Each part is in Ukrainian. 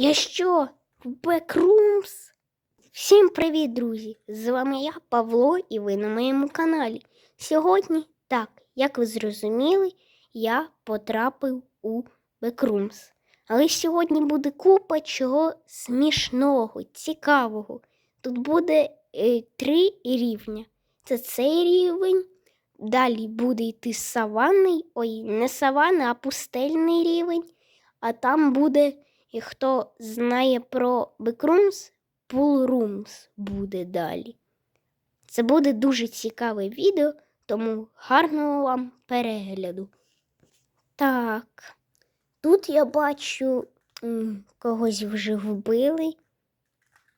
Я що? В Бекрумс? Всім привіт, друзі! З вами я, Павло, і ви на моєму каналі. Сьогодні, так, як ви зрозуміли, я потрапив у Бекрумс. Але сьогодні буде купа чого смішного, цікавого. Тут буде е, три рівня. Це цей рівень. Далі буде йти саванний, ой, не саванний, а пустельний рівень. А там буде, і хто знає про Бекрумс, Пулрумс буде далі. Це буде дуже цікаве відео, тому гарного вам перегляду. Так, тут я бачу, когось вже вбили.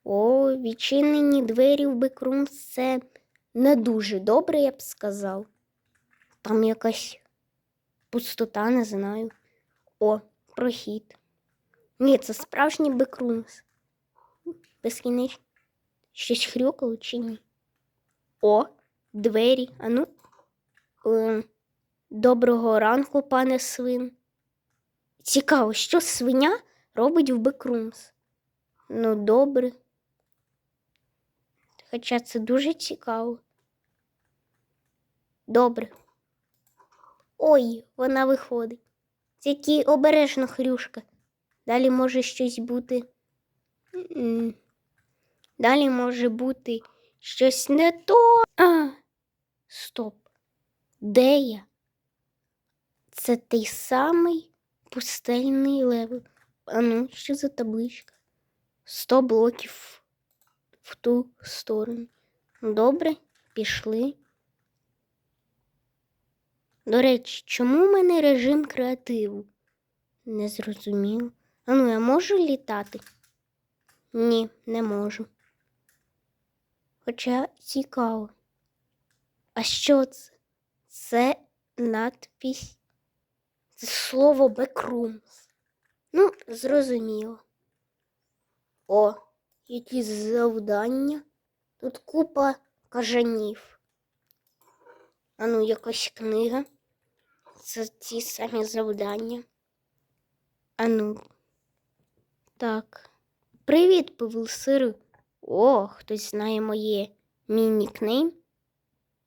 О, відчинені двері в Бекрумс це не дуже добре, я б сказав. Там якась пустота, не знаю. О, прохід. Ні, це справжній бекрумс. Безкінечно. Щось хрюкало чи ні? О, двері. Ану. Е, доброго ранку, пане свин. Цікаво, що свиня робить в бекрумс? Ну, добре. Хоча це дуже цікаво. Добре. Ой, вона виходить. Тільки обережно хрюшка. Далі може щось бути. Далі може бути щось не то. А, стоп. Де я? Це той самий пустельний левел. А ну, що за табличка? Сто блоків в ту сторону. Добре, пішли. До речі, чому в мене режим креативу? Не зрозуміло. А ну, я можу літати? Ні, не можу. Хоча цікаво. А що це? Це надпись. Це слово Бекрумс. Ну, зрозуміло. О, які завдання. Тут купа кажанів. А ну, якась книга. Це ті самі завдання. А ну. Так. Привіт, Павлсиру. О, хтось знає моє мій нікнейм.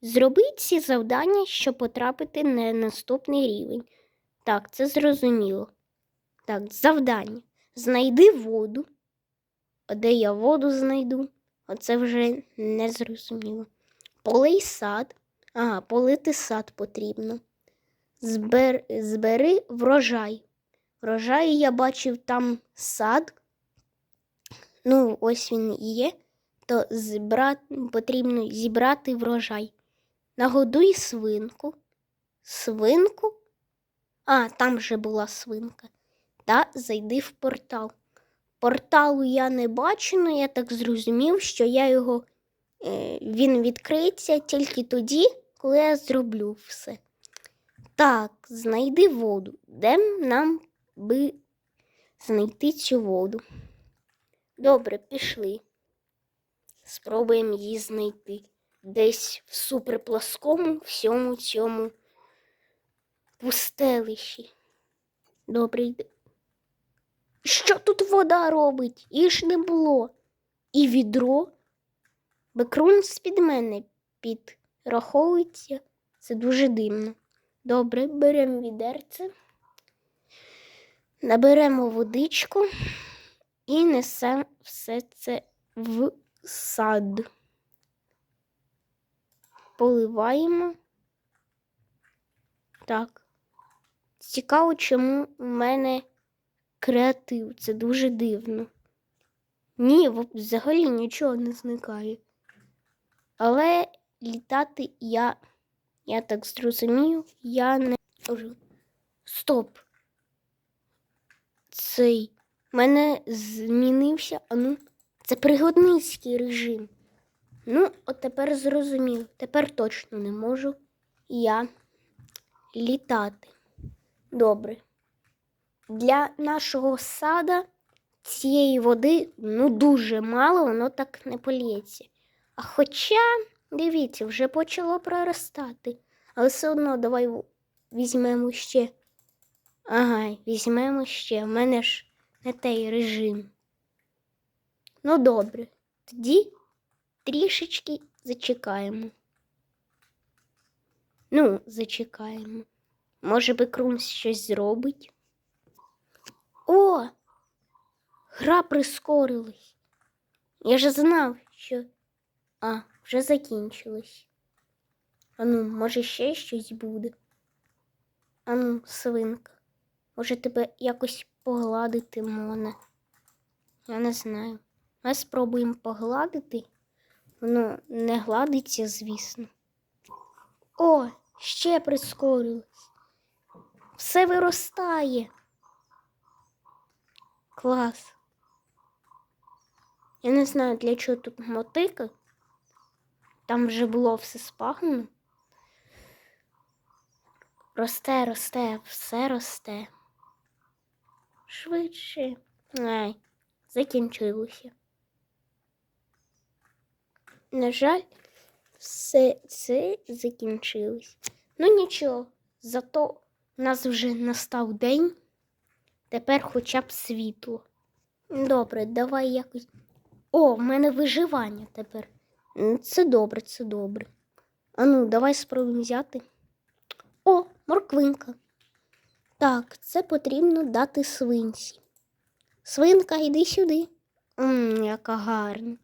Зробіть ці завдання, щоб потрапити на наступний рівень. Так, це зрозуміло. Так, завдання. Знайди воду. А де я воду знайду? Оце вже не зрозуміло. Полий сад. Ага, полити сад потрібно. Збер, збери врожай. Врожай я бачив там сад. Ну, ось він і є. То збра... потрібно зібрати врожай. Нагодуй свинку. Свинку? А, там же була свинка. Та зайди в портал. Порталу я не бачу, але я так зрозумів, що я його, е, він відкриється тільки тоді, коли я зроблю все. Так, знайди воду. Де нам би знайти цю воду? Добре, пішли. Спробуємо її знайти. Десь в суперпласкому всьому цьому пустелищі. Добре, йде. Що тут вода робить? Її ж не було. І відро. Бекрун з-під мене підраховується. Це дуже дивно. Добре, беремо відерце, наберемо водичку і несемо все це в сад. Поливаємо. Так. Цікаво, чому у мене креатив. Це дуже дивно. Ні, взагалі нічого не зникає. Але літати я, я так зрозумів, я не. Стоп. Цей. У мене змінився. Ну, це пригодницький режим. Ну, от тепер зрозумів. Тепер точно не можу я літати. Добре. Для нашого сада цієї води ну дуже мало, воно так не поліється. А хоча, дивіться, вже почало проростати. Але все одно давай візьмемо ще. Ага, візьмемо ще. У мене ж не той режим. Ну, добре, тоді трішечки зачекаємо. Ну, зачекаємо. Може би Крумс щось зробить. О! Гра прискорилась. Я ж знав, що. А, вже закінчилось. Ану, може, ще щось буде. Ану, свинка. Може, тебе якось погладити можна? Я не знаю. Ми спробуємо погладити. Воно не гладиться, звісно. О, ще прискорилось. Все виростає. Клас. Я не знаю, для чого тут мотика. Там вже було все спагано. Росте, росте, все росте. Швидше. Ай, закінчилося. На жаль, все це закінчилось. Ну нічого, зато у нас вже настав день. Тепер хоча б світло. Добре, давай якось. О, в мене виживання тепер. Це добре, це добре. Ану, давай спробуємо взяти. О, морквинка. Так, це потрібно дати свинці. Свинка, йди сюди. Мм, яка гарна.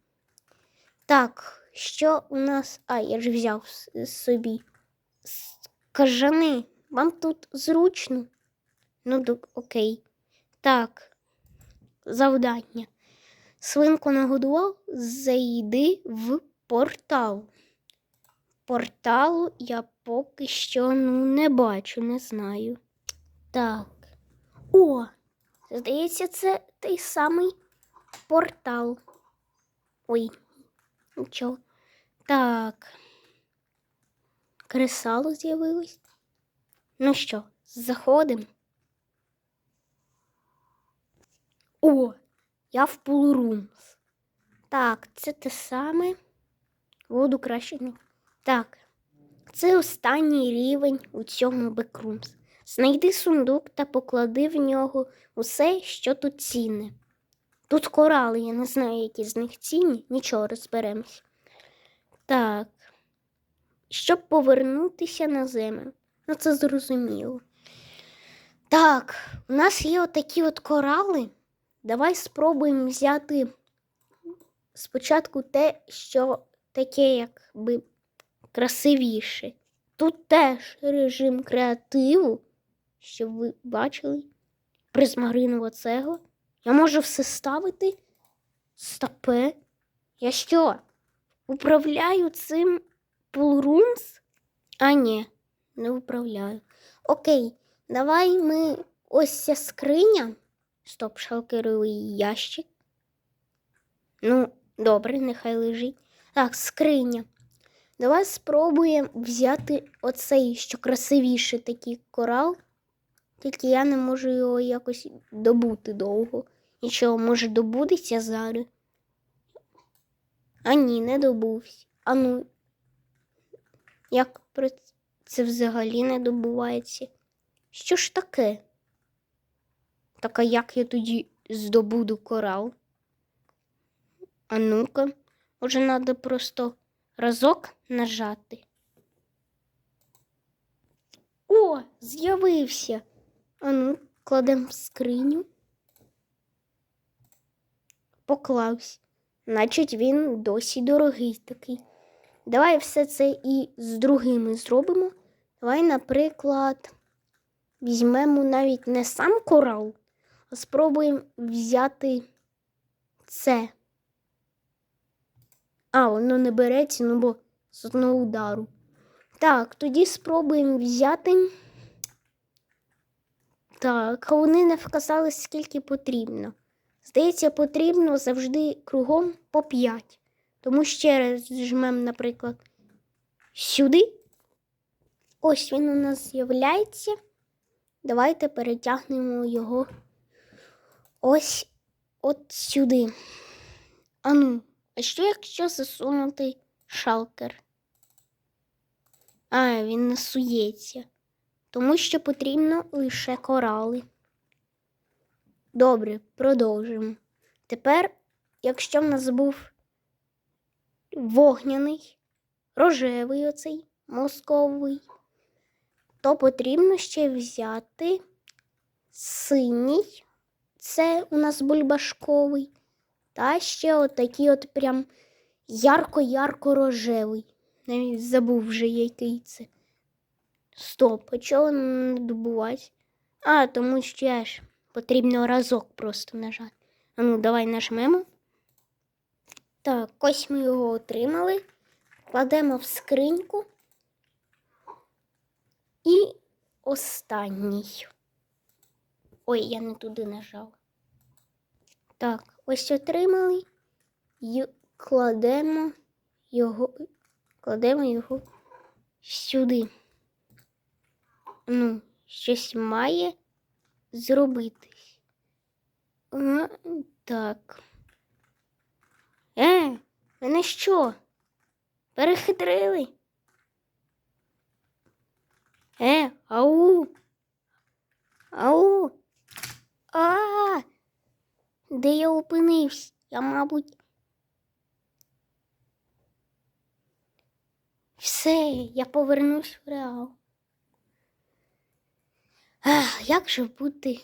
Так, що у нас. А, я ж взяв собі. Кажани, вам тут зручно? Ну, окей. Так, завдання. Свинку нагодував, зайди в портал. Порталу я поки що ну, не бачу, не знаю. Так. О! Здається, це той самий портал. Ой, нічого. Так. Кресало з'явилось. Ну що, заходимо. О, я в Пулрумс. Так, це те саме. Воду краще не. Так, це останній рівень у цьому бекрумс. Знайди сундук та поклади в нього усе, що тут цінне. Тут корали, я не знаю, які з них цінні, нічого розберемось. Так. Щоб повернутися на землю. Ну, це зрозуміло. Так, у нас є отакі от корали. Давай спробуємо взяти спочатку те, що таке, якби красивіше. Тут теж режим креативу, щоб ви бачили. Призмагринова цегла. Я можу все ставити. Стопе. Я що? Управляю цим пулрумс? А ні, не управляю. Окей, давай ми ось ця скриня. Стоп, шалкеровий ящик. Ну, добре, нехай лежить. Так, скриня. Давай спробуємо взяти оцей, що красивіший такий корал. Тільки я не можу його якось добути довго. Нічого, може, добудеться зараз. А ні, не добувся. А ну, як про це взагалі не добувається? Що ж таке? Так а як я тоді здобуду корал? А ну-ка, може, треба просто разок нажати. О, з'явився. А ну, кладемо в скриню. Поклався. Значить, він досі дорогий такий. Давай все це і з другими зробимо. Давай, наприклад, візьмемо навіть не сам корал, а спробуємо взяти це. А, воно не береться, ну бо з одного удару. Так, тоді спробуємо взяти. Так, вони не вказали, скільки потрібно. Здається, потрібно завжди кругом по 5. Тому ще раз жмемо, наприклад, сюди. Ось він у нас з'являється. Давайте перетягнемо його ось от сюди. Ану, а що якщо засунути шалкер? А, він не сується, тому що потрібно лише корали. Добре, продовжимо. Тепер, якщо в нас був вогняний, рожевий оцей мозковий, то потрібно ще взяти синій, це у нас бульбашковий, та ще отакий от прям ярко-ярко рожевий. Навіть забув вже, який це. Стоп, а чого не добувати? А, тому що я ж потрібно разок просто нажати. А ну, давай нажмемо. Так, ось ми його отримали. Кладемо в скриньку. І останній. Ой, я не туди нажав. Так, ось отримали. І кладемо його, кладемо його сюди. Ну, щось має зробитись. А, так. Е, мене що? Перехитрили? Е, ау. Ау. А. Де я опинився? Я, мабуть. Все, я повернусь в реал. Ах, як же бути?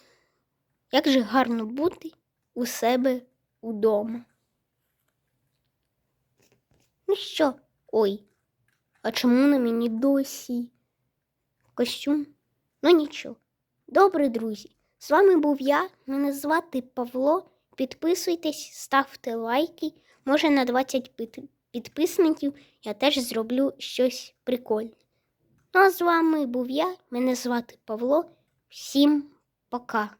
Як же гарно бути у себе удома. Ну що? Ой, а чому на мені досі костюм? Ну нічого. Добре, друзі. З вами був я. Мене звати Павло. Підписуйтесь, ставте лайки. Може на 20 підписників я теж зроблю щось прикольне. Ну а з вами був я. Мене звати Павло. Всім пока.